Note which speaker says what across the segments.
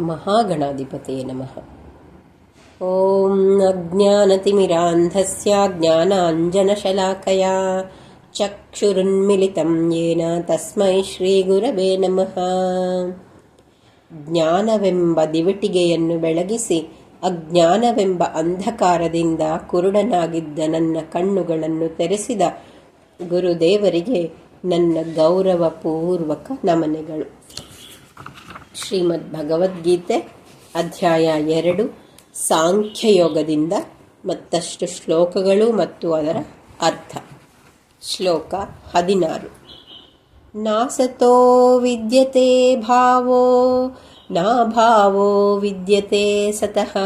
Speaker 1: महागणाधिपतये नमः ॐ अज्ञानतिमिरान्धस्य ज्ञानाञ्जनशलाकया चक्षुरुन्मिलितं येन ತಸ್ಮೈ ಶ್ರೀಗುರವೇ ನಮಃ ಜ್ಞಾನವೆಂಬ ದಿವಟಿಗೆಯನ್ನು ಬೆಳಗಿಸಿ ಅಜ್ಞಾನವೆಂಬ ಅಂಧಕಾರದಿಂದ ಕುರುಡನಾಗಿದ್ದ ನನ್ನ ಕಣ್ಣುಗಳನ್ನು ತೆರೆಸಿದ ಗುರುದೇವರಿಗೆ ನನ್ನ ಗೌರವಪೂರ್ವಕ ನಮನೆಗಳು ಶ್ರೀಮದ್ ಭಗವದ್ಗೀತೆ ಅಧ್ಯಾಯ ಎರಡು, ಸಾಂಖ್ಯಯೋಗದಿಂದ ಮತ್ತಷ್ಟು ಶ್ಲೋಕಗಳು ಮತ್ತು ಅದರ ಅರ್ಥ. ಶ್ಲೋಕ ಹದಿನಾರು. ನಾಸತೋ ವಿದ್ಯತೆ ಭಾವೋ ನಾಭಾವೋ ವಿದ್ಯತೆ ಸತಃ.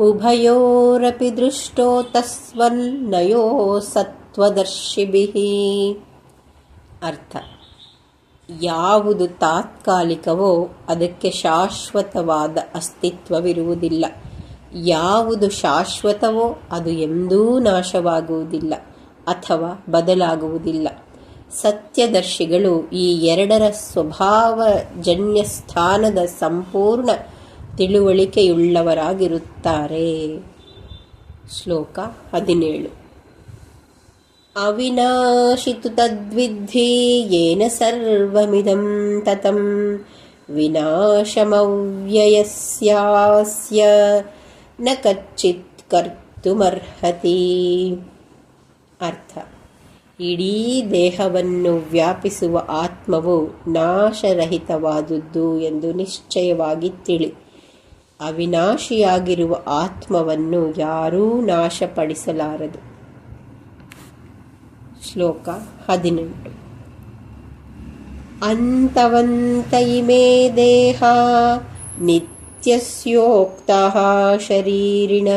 Speaker 1: ಉಭಯೋರಪಿ ದೃಷ್ಟೋ ತಸ್ವನ್ನಯೋ ಸತ್ವದರ್ಶಿಭಿ ಅರ್ಥ. ಯಾವುದು ತಾತ್ಕಾಲಿಕವೋ ಅದಕ್ಕೆ ಶಾಶ್ವತವಾದ ಅಸ್ತಿತ್ವವಿರುವುದಿಲ್ಲ. ಯಾವುದು ಶಾಶ್ವತವೋ ಅದು ಎಂದೂ ನಾಶವಾಗುವುದಿಲ್ಲ ಅಥವಾ ಬದಲಾಗುವುದಿಲ್ಲ. ಸತ್ಯದರ್ಶಿಗಳು ಈ ಎರಡರ ಸ್ವಭಾವಜನ್ಯ ಸ್ಥಾನದ ಸಂಪೂರ್ಣ ತಿಳುವಳಿಕೆಯುಳ್ಳವರಾಗಿರುತ್ತಾರೆ. ಶ್ಲೋಕ ಹದಿನೇಳು. ಅವಿನಾಶಿತು ತದ್ವಿಧಿ ಏನ ಸರ್ವಮಿದಂ ತತಂ ವಿನಾಶಮವ್ಯಯಸ್ಯಾಸ್ಯ ನ ಕಚ್ಚಿತ್ ಕರ್ತುಮರ್ಹತಿ ಅರ್ಥ ಇಡೀ ದೇಹವನ್ನು ವ್ಯಾಪಿಸುವ ಆತ್ಮವು ನಾಶರಹಿತವಾದುದು ಎಂದು ನಿಶ್ಚಯವಾಗಿ ತಿಳಿ. ಅವಿನಾಶಿಯಾಗಿರುವ ಆತ್ಮವನ್ನು ಯಾರೂ ನಾಶಪಡಿಸಲಾರದು. ಶ್ಲೋಕ ಹದಿನೆಂಟು. ಅಂತವಂತ ಇಮೇ ದೇಹ ನಿತ್ಯಸ್ಯೋಕ್ತಃ ಶರೀರಿಣ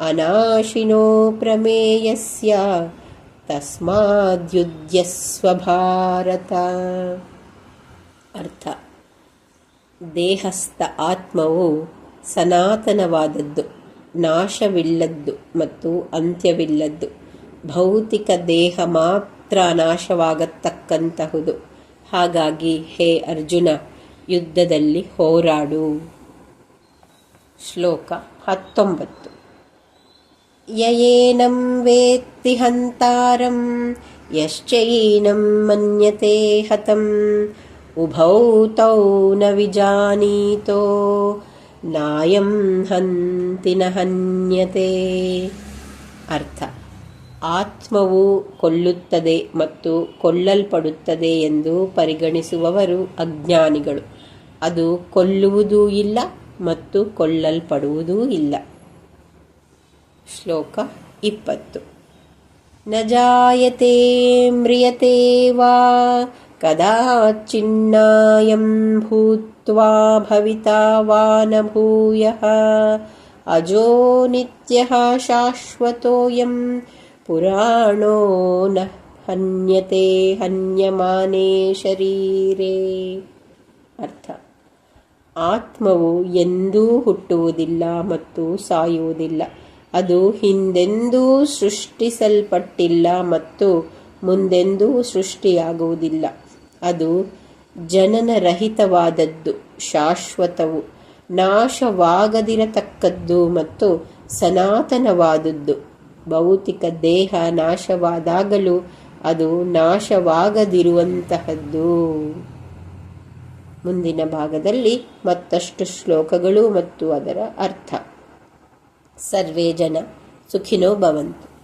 Speaker 1: ಅನಾಶಿನೋ ಪ್ರಮೇಯಸ್ಯ ತಸ್ಮಾದ್ಯುದ್ಯಸ್ವ ಭಾರತ ಅರ್ಥ. ದೇಹಸ್ಥ ಆತ್ಮವು ಸನಾತನವಾದದ್ದು, ನಾಶವಿಲ್ಲದ್ದು ಮತ್ತು ಅಂತ್ಯವಿಲ್ಲದ್ದು. ಭೌತಿಕ ದೇಹ ಮಾತ್ರ ನಾಶವಾಗತಕ್ಕಂತಹುದು. ಹಾಗಾಗಿ, ಹೇ ಅರ್ಜುನ, ಯುದ್ಧದಲ್ಲಿ ಹೋರಾಡು. ಶ್ಲೋಕ ಹತ್ತೊಂಬತ್ತು. ಯಯೇನಂ ವೇತ್ತಿ ಹಂತಾರಂ ಯಶ್ಚೈನಂ ಮನ್ಯತೆ ಹತಂ ಉಭೌತೌ ನ ವಿಜಾನೀತೋ, ನಾಯಂ ಹಂತಿನ ಹನ್ಯತೆ. ಅರ್ಥ. ಆತ್ಮವು ಕೊಲ್ಲುತ್ತದೆ ಮತ್ತು ಕೊಲ್ಲಲ್ಪಡುತ್ತದೆ ಎಂದು ಪರಿಗಣಿಸುವವರು ಅಜ್ಞಾನಿಗಳು. ಅದು ಕೊಲ್ಲುವುದೂ ಇಲ್ಲ ಮತ್ತು ಕೊಲ್ಲಲ್ಪಡುವುದೂ ಇಲ್ಲ. ಶ್ಲೋಕ ಇಪ್ಪತ್ತು. ನ ಜಾಯತೆ ಮ್ರಿಯತೆ ವಾ ಕದಾಚಿನ್ನಾಯಂ ಭೂತ್ವಾ ಭವಿತಾ ವಾ ಭೂಯಃ ಅಜೋ ನಿತ್ಯ ಶಾಶ್ವತೋಯಂ ಪುರಾಣೋ ನ ಹನ್ಯತೆ ಹನ್ಯಮಾನೇ ಶರೀರೇ. ಅರ್ಥ. ಆತ್ಮವು ಎಂದೂ ಹುಟ್ಟುವುದಿಲ್ಲ ಮತ್ತು ಸಾಯುವುದಿಲ್ಲ. ಅದು ಹಿಂದೆಂದೂ ಸೃಷ್ಟಿಸಲ್ಪಟ್ಟಿಲ್ಲ ಮತ್ತು ಮುಂದೆಂದೂ ಸೃಷ್ಟಿಯಾಗುವುದಿಲ್ಲ. ಅದು ಜನನರಹಿತವಾದದ್ದು, ಶಾಶ್ವತವು, ನಾಶವಾಗದಿರತಕ್ಕದ್ದು ಮತ್ತು ಸನಾತನವಾದದ್ದು. ಭೌತಿಕ ದೇಹ ನಾಶವಾದಾಗಲೂ ಅದು ನಾಶವಾಗದಿರುವಂತಹದ್ದು. ಮುಂದಿನ ಭಾಗದಲ್ಲಿ ಮತ್ತಷ್ಟು ಶ್ಲೋಕಗಳು ಮತ್ತು ಅದರ ಅರ್ಥ. ಸರ್ವೇ ಜನ ಸುಖಿನೋ ಭವಂತು.